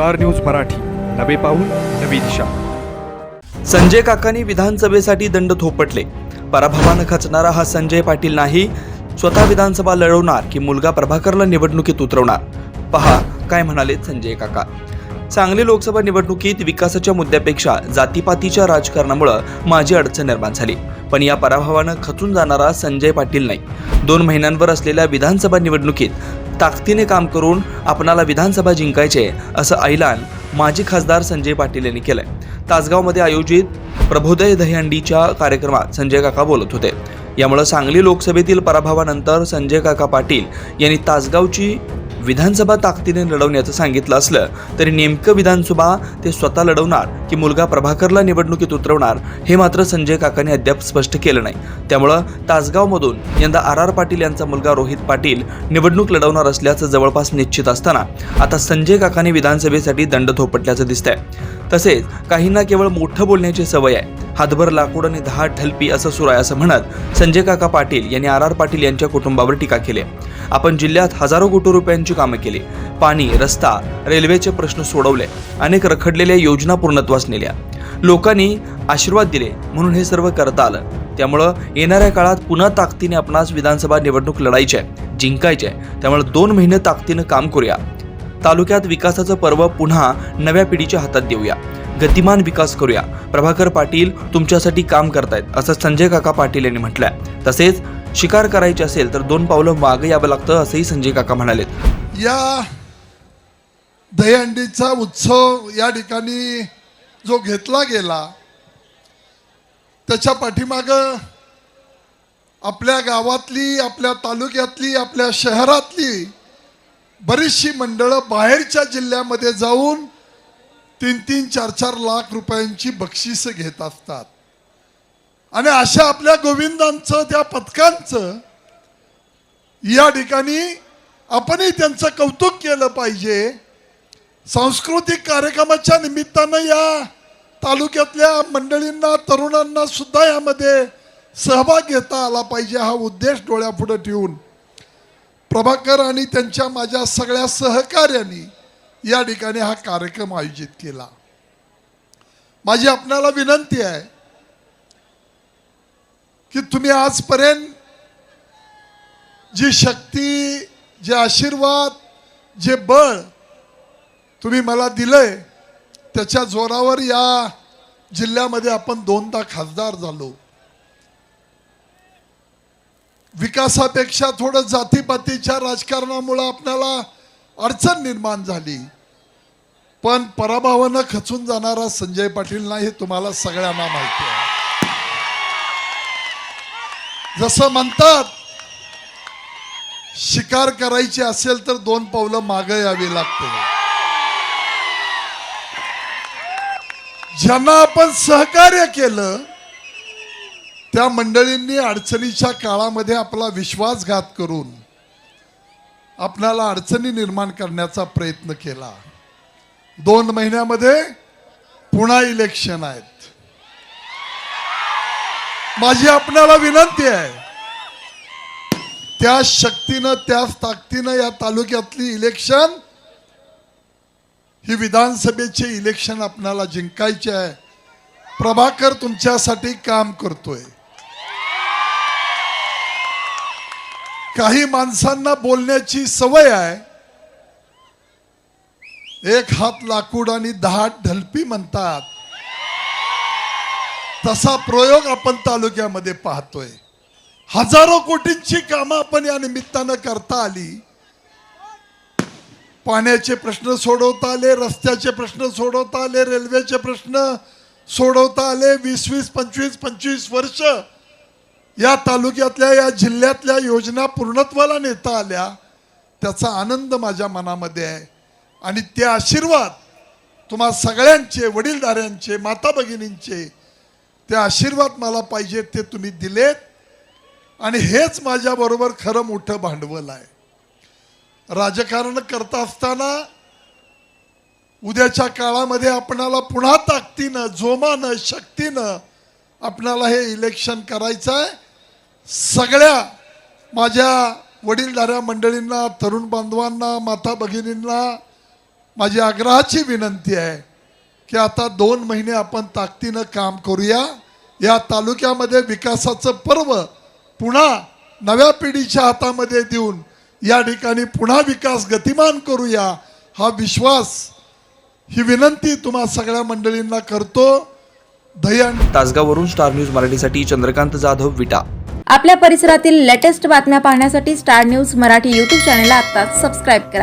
Star news Marathi. नवे पाऊल नवी दिशा. संजय काकांनी विधानसभेसाठी दंड थोपटले. पराभवानं खचणारा हा संजय पाटील नाही. स्वतः विधानसभा लढवणार की मुलगा प्रभाकरला निवडणुकीत उतरवणार? पहा काय म्हणाले संजय काका. सांगली लोकसभा निवडणुकीत विकासाच्या मुद्द्यापेक्षा जातीपातीच्या राजकारणामुळं माझी अडचण निर्माण झाली. पण या पराभवानं खचून जाणारा संजय पाटील नाही. दोन महिन्यांवर असलेल्या विधानसभा निवडणुकीत ताकदीने काम करून आपणाला विधानसभा जिंकायचे असं ऐलान माजी खासदार संजय पाटील यांनी केलंय. तासगावमध्ये आयोजित प्रबोदय दहीहंडीच्या कार्यक्रमात संजय काका बोलत होते. यामुळे सांगली लोकसभेतील पराभवानंतर संजय काका पाटील यांनी तासगावची विधानसभा ताकदीने लढवण्याचं सांगितलं असलं तरी नेमकं विधानसभा ते स्वतः लढवणार की मुलगा प्रभाकरला निवडणुकीत उतरवणार हे मात्र संजय काकांनी अद्याप स्पष्ट केलं नाही. त्यामुळं तासगावमधून यंदा आर आर पाटील यांचा मुलगा रोहित पाटील निवडणूक लढवणार असल्याचं जवळपास निश्चित असताना आता संजय काकांनी विधानसभेसाठी दंड थोपटल्याचं दिसतंय. तसेच काहींना केवळ मोठं बोलण्याची सवय आहे. हातभर लाकूड आणि दहा ढलपी असं सुरू आहे असं म्हणत संजय काका पाटील यांनी आर आर पाटील यांच्या कुटुंबावर टीका केली आहे. आपण जिल्ह्यात हजारो कोटी रुपयांची कामं केली. पाणी रस्ता रेल्वेचे प्रश्न सोडवले. अनेक रखडलेल्या योजना पूर्णत्वास नेल्या. लोकांनी आशीर्वाद दिले म्हणून हे सर्व करता आलं. त्यामुळं येणाऱ्या काळात पुन्हा ताकदीने आपणास विधानसभा निवडणूक लढायची आहे जिंकायची आहे. त्यामुळे दोन महिने ताकदीनं काम करूया. तालुक्यात विकासाचं पर्व पुन्हा नव्या पिढीच्या हातात देऊया. गतिमान विकास करूया. प्रभाकर पाटील तुमच्यासाठी काम करतायत असं संजय काका पाटील यांनी म्हटलंय. तसेच शिकार करायची असेल तर दोन पावलं मागे यावं लागतं असंही संजय काका म्हणाले या दहीहंडीचा उत्सव या ठिकाणी जो घेतला गेला त्याच्या पाठीमाग आपल्या गावातली आपल्या तालुक्यातली आपल्या शहरातली बरीचशी मंडळं बाहेरच्या जिल्ह्यामध्ये जाऊन तीन तीन चार चार लाख रुपयांची बक्षिसं घेत असतात. आणि अशा आपल्या गोविंदांचं त्या पथकांचं या ठिकाणी आपणही त्यांचं कौतुक केलं पाहिजे. सांस्कृतिक कार्यक्रमाच्या निमित्तानं या तालुक्यातल्या मंडळींना तरुणांना सुद्धा यामध्ये सहभाग घेता आला पाहिजे हा उद्देश डोळ्यापुढे ठेवून. प्रभाकर आणि त्यांच्या माझ्या सगळ्या सहकार्यांनी या ठिकाणी हा कार्यक्रम आयोजित केला. माझी आपणाला विनंती आहे की तुम्ही आजपर्यंत जी शक्ती जे आशीर्वाद जे बळ तुम्ही मला दिलंय त्याच्या जोरावर या जिल्ह्यामध्ये आपण दोनदा खासदार झालो. विकासापेक्षा थोडं जातीपातीच्या राजकारणामुळं आपल्याला अडचण निर्माण झाली. पण पराभवानं खचून जाणारा संजय पाटील नाही हे तुम्हाला सगळ्यांना माहिती आहे. जसं म्हणतात शिकार करायची असेल तर दोन पावलं मागं यावी लागते. ज्यांना आपण सहकार्य केलं त्या मंडळींनी अडचणीच्या काळामध्ये आपला विश्वासघात करून आपल्याला अडचणी निर्माण करण्याचा प्रयत्न केला. दोन महिन्यामध्ये पुन्हा इलेक्शन आहेत. माझी आपणाला विनंती आहे. त्या शक्तीनं त्याच ताकदीनं या तालुक्यातली इलेक्शन ही विधानसभेचे इलेक्शन आपणाला जिंकायचे आहे. प्रभाकर तुमच्यासाठी काम करतोय. काही माणसांना बोलण्याची सवय आहे. एक हात लाकूड आणि दहा ढलपी म्हणतात. तसा प्रयोग आपण तालुक्यामध्ये पाहतोय. हजारो कोटींची कामं आपण या निमित्तानं करता आली. पाण्याचे प्रश्न सोडवता आले रस्त्याचे प्रश्न सोडवता आले रेल्वेचे प्रश्न सोडवता आले. वीस वीस पंचवीस पंचवीस वर्ष या तालुक्यातल्या या जिल्ह्यातल्या योजना पूर्णत्वाला नेता आल्या. त्याचा आनंद माझ्या मनामध्ये आहे. आणि ते आशीर्वाद तुम्हा सगळ्यांचे वडीलधाऱ्यांचे माता भगिनींचे ते आशीर्वाद मला पाहिजेत ते तुम्ही दिलेत. आणि हेच माझ्याबरोबर खरं मोठं भांडवल आहे. राजकारण करत असताना उद्याच्या काळामध्ये आपणाला पुन्हा ताकदीनं जोमानं शक्तीनं आपणाला हे इलेक्शन करायचं आहे. सगळ्या माझ्या वडीलधाऱ्या मंडळींना तरुण बांधवांना माता भगिनींना माझी आग्रहाची विनंती आहे की आता दोन महिने आपण ताकदीनं काम करूया. या तालुक्यामध्ये विकासाचं पर्व पुन्हा नव्या पिढीच्या हातामध्ये देऊन या ठिकाणी पुन्हा विकास गतिमान करूया हा विश्वास ही विनंती तुम्हा सगळ्या मंडळींना करतो. दहीहंडी तासगाववरून स्टार न्यूज मराठीसाठी चंद्रकांत जाधव विटा. आपल्या परिसरातील लेटेस्ट बातम्या पाहण्यासाठी स्टार न्यूज मराठी यूट्यूब चॅनलला आत्ताच सबस्क्राईब करा.